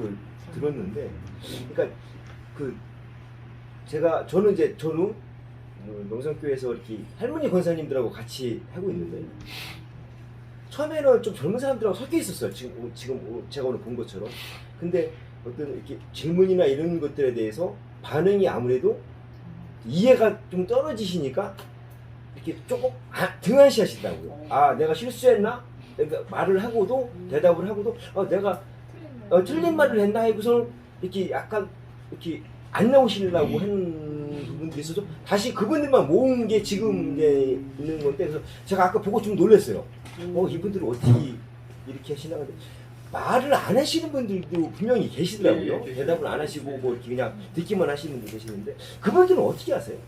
그 들었는데, 그러니까 그 제가 저는 이제 저는 어, 명성교회에서 이렇게 할머니 권사님들하고 같이 하고 있는데 처음에는 좀 젊은 사람들하고 섞여 있었어요. 지금 지금 제가 오늘 본 것처럼. 근데 어떤 이렇게 질문이나 이런 것들에 대해서 반응이 아무래도 이해가 좀 떨어지시니까 이렇게 조금 아, 등한시하시더라고요. 아 내가 실수했나? 그러니까 말을 하고도 대답을 하고도 어, 내가 어, 틀린 말을 했나 하고서 이렇게 약간 이렇게 안 나오시려고 하는 부분도 있어서 다시 그분들만 모은 게 지금 이제 있는 건데 그래서 제가 아까 보고 좀 놀랐어요. 어 이분들은 어떻게 이렇게 하시나 근데 말을 안 하시는 분들도 분명히 계시더라고요. 네, 네, 대답을 안 하시고 뭐 이렇게 그냥 듣기만 하시는 분들 계시는데 그분들은 어떻게 하세요?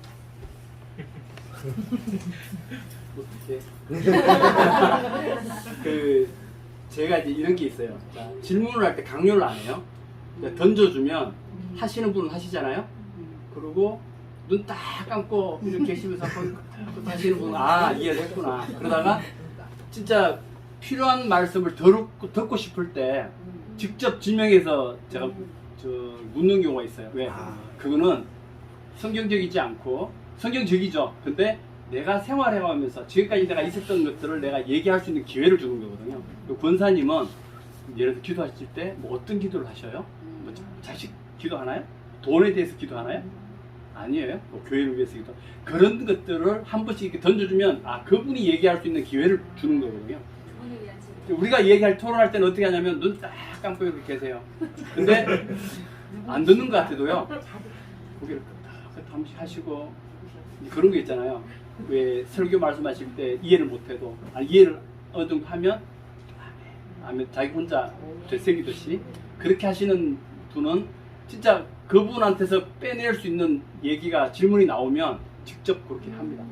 어떻게? 그 제가 이제 이런 게 있어요. 자, 질문을 할 때 강요를 안 해요. 그러니까 던져주면 하시는 분은 하시잖아요. 그리고 눈 딱 감고 이렇게 계시면서 하시는 분은 아 이해를 했구나. 그러다가 진짜 필요한 말씀을 듣고, 듣고 싶을 때 직접 지명해서 제가 저 묻는 경우가 있어요. 왜? 아. 그거는 성경적이지 않고 성경적이죠. 근데 내가 생활해가면서 지금까지 내가 있었던 것들을 내가 얘기할 수 있는 기회를 주는 거거든요. 그 권사님은 예를 들어 기도하실 때 뭐 어떤 기도를 하셔요? 뭐 자- 자식 기도하나요? 돈에 대해서 기도하나요? 아니에요. 뭐 교회를 위해서 기도. 그런 것들을 한 번씩 이렇게 던져주면 아 그분이 얘기할 수 있는 기회를 주는 거거든요. 우리가 얘기할 토론할 때는 어떻게 하냐면 눈 딱 감고 이렇게 계세요. 근데 안 듣는 것 같아도 요. 고개를 끄덕 잠시 하시고 그런 거 있잖아요. 왜 설교 말씀하실 때 이해를 못해도 아, 이해를 어느 정도 하면 하면 자기 혼자 되새기듯이 그렇게 하시는 분은 진짜 그분한테서 빼낼 수 있는 얘기가 질문이 나오면 직접 그렇게 합니다.